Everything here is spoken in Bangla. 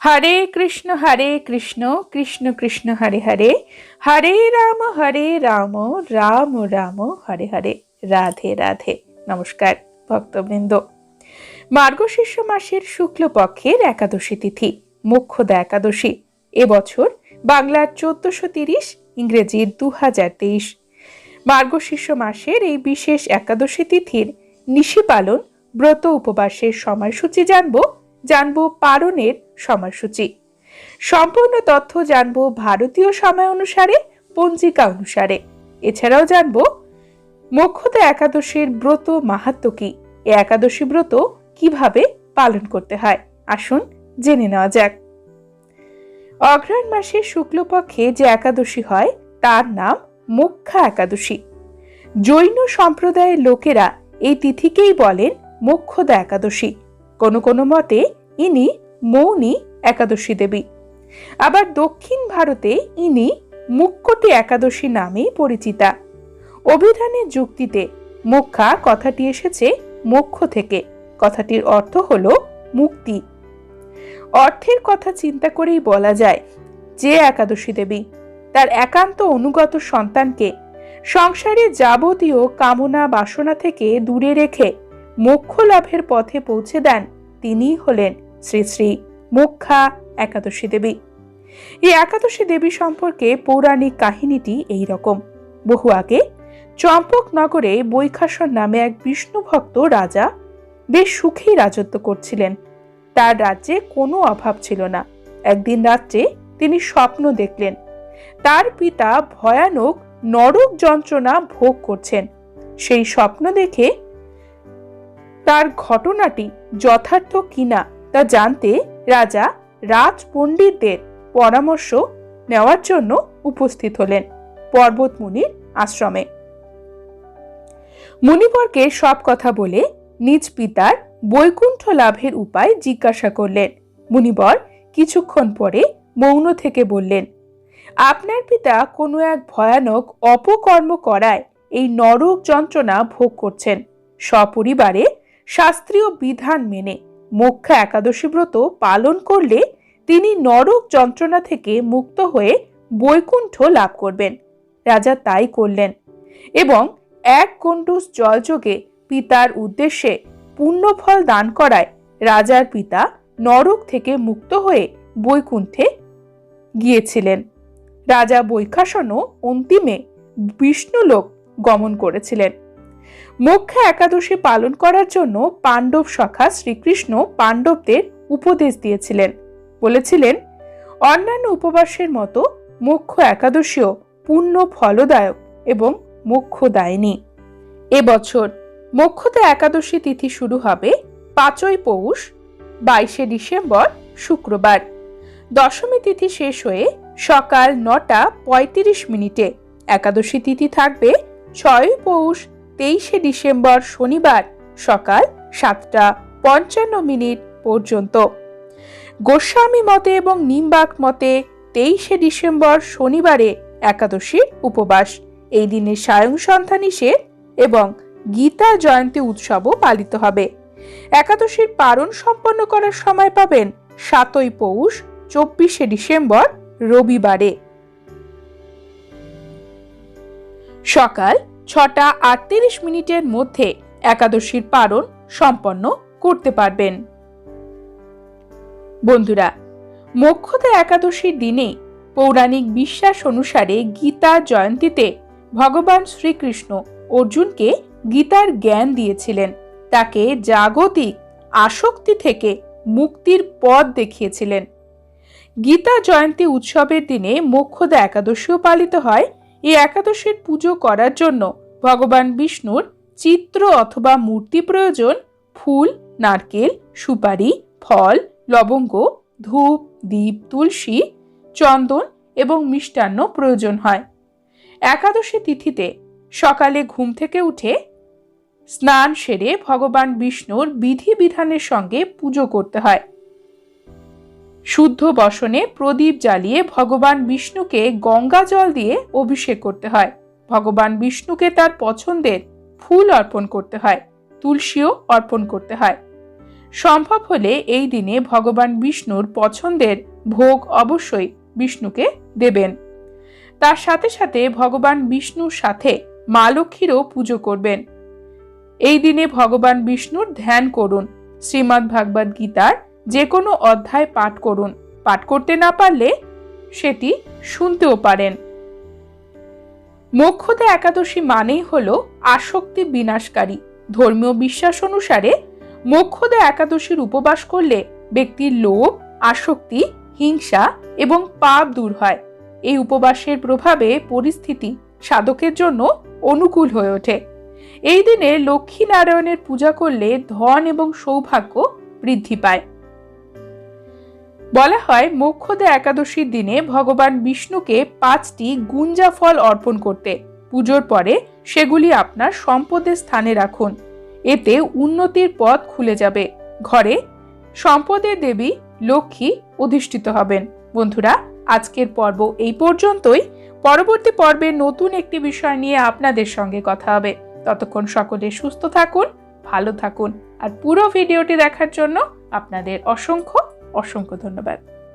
হরে কৃষ্ণ হরে কৃষ্ণ কৃষ্ণ কৃষ্ণ হরে হরে হরে রাম হরে রাম রাম রাম হরে হরে রাধে রাধে নমস্কার ভক্তবৃন্দ মার্গশীর্ষ মাসের শুক্লপক্ষের একাদশী তিথি মুখ্যদা একাদশী এবছর বাংলার চোদ্দশো তিরিশ ইংরেজির দু হাজার তেইশ মার্গশীর্ষ মাসের এই বিশেষ একাদশী তিথির নিশি পালন ব্রত উপবাসের সময়সূচি জানব জানব পালনের সময়সূচি। সম্পূর্ণ তথ্য জানব ভারতীয় সময় অনুসারে, পঞ্জিকা অনুসারে। এছাড়াও জানব মোক্ষদা একাদশীর ব্রত মাহাত্ম কি? এ একাদশী ব্রত কীভাবে পালন করতে হয়? আসুন জেনে নেওয়া যাক। অঘ্রাণ মাসের শুক্লপক্ষে যে একাদশী হয়, তার নাম মুখ্যা একাদশী। জৈন সম্প্রদায়ের লোকেরা এই তিথিকেই বলেন মোক্ষদা একাদশী। কোনো কোনো মতে ইনি মৌনী একাদশী দেবী। আবার দক্ষিণ ভারতে ইনি মুক্কটি একাদশী নামেই পরিচিতা। অভিধানের যুক্তিতে মোক্ষা কথাটি এসেছে মোক্ষ থেকে। কথাটির অর্থ হল মুক্তি। অর্থের কথা চিন্তা করেই বলা যায় যে একাদশী দেবী, তার একান্ত অনুগত সন্তানকে সংসারে যাবতীয় কামনা বাসনা থেকে দূরে রেখে মোক্ষ লাভের পথে পৌঁছে দেন। তিনিই হলেন শ্রী শ্রী মুখ্যা একাদশী দেবী। এই একাদশী দেবী সম্পর্কে পৌরাণিক কাহিনীটি এই রকম। বহু আগে চম্পকনগরে বৈখাসন নামে এক বিষ্ণু ভক্ত রাজা বেশ সুখেই রাজত্ব করছিলেন। তার রাজ্যে কোনো অভাব ছিল না। একদিন রাত্রে তিনি স্বপ্ন দেখলেন, তার পিতা ভয়ানক নরক যন্ত্রণা ভোগ করছেন। সেই স্বপ্ন দেখে তার ঘটনাটি যথার্থ কিনা তা জানতে রাজা রাজ পণ্ডিতদের পরামর্শ নেওয়ার জন্য উপস্থিত হলেন পর্বত মুনির আশ্রমে। মুনিবরকে সব কথা বলে নিজ পিতার বৈকুণ্ঠ লাভের উপায় জিজ্ঞাসা করলেন। মুনিবর কিছুক্ষণ পরে মৌন থেকে বললেন, আপনার পিতা কোনো এক ভয়ানক অপকর্ম করায় এই নরক যন্ত্রণা ভোগ করছেন। সপরিবারে শাস্ত্রীয় বিধান মেনে মোক্ষা একাদশী ব্রত পালন করলে তিনি নরক যন্ত্রণা থেকে মুক্ত হয়ে বৈকুণ্ঠ লাভ করবেন। রাজা তাই করলেন এবং এক গণ্ডুস জলযোগে পিতার উদ্দেশ্যে পুণ্যফল দান করায় রাজার পিতা নরক থেকে মুক্ত হয়ে বৈকুণ্ঠে গিয়েছিলেন। রাজা বৈখাসনও অন্তিমে বিষ্ণুলোক গমন করেছিলেন। মুখ্যা একাদশী পালন করার জন্য পাণ্ডব সখা শ্রীকৃষ্ণ পাণ্ডবদের উপদেশ দিয়েছিলেন। বলেছিলেন, অন্যান্য উপবাসের মতো মুখ্য একাদশীও পূর্ণ ফলদায়ক এবং মোক্ষদায়িনী এবছর মোক্ষদা একাদশী তিথি শুরু হবে পাঁচই পৌষ, বাইশে ডিসেম্বর, শুক্রবার। দশমী তিথি শেষ হয়ে সকাল নটা পঁয়ত্রিশ মিনিটে একাদশী তিথি থাকবে ছয় পৌষ তেইশে ডিসেম্বর শনিবার সকাল সাতটা পঞ্চান্ন মিনিট পর্যন্ত। গোস্বামী মতে এবং নিম্বাক মতে তেইশে ডিসেম্বর শনিবারে একাদশীর উপবাস। এই দিনে সায়ং সন্ধ্যা নিষেধ এবং গীতা জয়ন্তী উৎসবও পালিত হবে। একাদশীর পারণ সম্পন্ন করার সময় পাবেন সাতই পৌষ, চব্বিশে ডিসেম্বর রবিবারে। সকাল ছটা আটত্রিশ মিনিটের মধ্যে একাদশীর পারণ সম্পন্ন করতে পারবেন। বন্ধুরা, মোক্ষদা একাদশীর দিনে পৌরাণিক বিশ্বাস অনুসারে গীতা জয়ন্তীতে ভগবান শ্রীকৃষ্ণ অর্জুনকে গীতার জ্ঞান দিয়েছিলেন। তাকে জাগতিক আসক্তি থেকে মুক্তির পথ দেখিয়েছিলেন। গীতা জয়ন্তী উৎসবের দিনে মোক্ষদা একাদশীও পালিত হয়। এই একাদশীর পুজো করার জন্য ভগবান বিষ্ণুর চিত্র অথবা মূর্তি প্রয়োজন ফুল, নারকেল, সুপারি, ফল, লবঙ্গ, ধূপ, দীপ, তুলসী, চন্দন এবং মিষ্টান্ন প্রয়োজন হয়। একাদশী তিথিতে সকালে ঘুম থেকে উঠে স্নান সেরে ভগবান বিষ্ণুর বিধি বিধানের সঙ্গে পুজো করতে হয়। শুদ্ধ বসনে প্রদীপ জ্বালিয়ে ভগবান বিষ্ণুকে গঙ্গা জল দিয়ে অভিষেক করতে হয়। ভগবান বিষ্ণুকে তার পছন্দের ফুল অর্পণ করতে হয়, তুলসীও অর্পণ করতে হয়। সম্ভব হলে এই দিনে ভগবান বিষ্ণুর পছন্দের ভোগ অবশ্যই বিষ্ণুকে দেবেন। তার সাথে সাথে ভগবান বিষ্ণুর সাথে মা লক্ষ্মীরও পুজো করবেন। এই দিনে ভগবান বিষ্ণুর ধ্যান করুন, শ্রীমদ্ ভাগবত গীতার যে কোনো অধ্যায় পাঠ করুন। পাঠ করতে না পারলে সেটি শুনতেও পারেন। মোক্ষদা একাদশী মানেই হল আসক্তি বিনাশকারী। ধর্মীয় বিশ্বাস অনুসারে মোক্ষদা একাদশীর উপবাস করলে ব্যক্তির লোভ, আসক্তি, হিংসা এবং পাপ দূর হয়। এই উপবাসের প্রভাবে পরিস্থিতি সাধকের জন্য অনুকূল হয়ে ওঠে। এই দিনে লক্ষ্মী নারায়ণের পূজা করলে ধন এবং সৌভাগ্য বৃদ্ধি পায়। বলা হয়, মোক্ষদা একাদশীর দিনে ভগবান বিষ্ণুকে পাঁচটি গুঞ্জা ফল অর্পণ করতে। পুজোর পরে সেগুলি আপনার সম্পদের স্থানে রাখুন। এতে উন্নতির পথ খুলে যাবে। ঘরে সম্পদের দেবী লক্ষ্মী অধিষ্ঠিত হবেন। বন্ধুরা, আজকের পর্ব এই পর্যন্তই। পরবর্তী পর্বে নতুন একটি বিষয় নিয়ে আপনাদের সঙ্গে কথা হবে। ততক্ষণ সকলে সুস্থ থাকুন, ভালো থাকুন। আর পুরো ভিডিওটি দেখার জন্য আপনাদের অসংখ্য অসংখ্য ধন্যবাদ।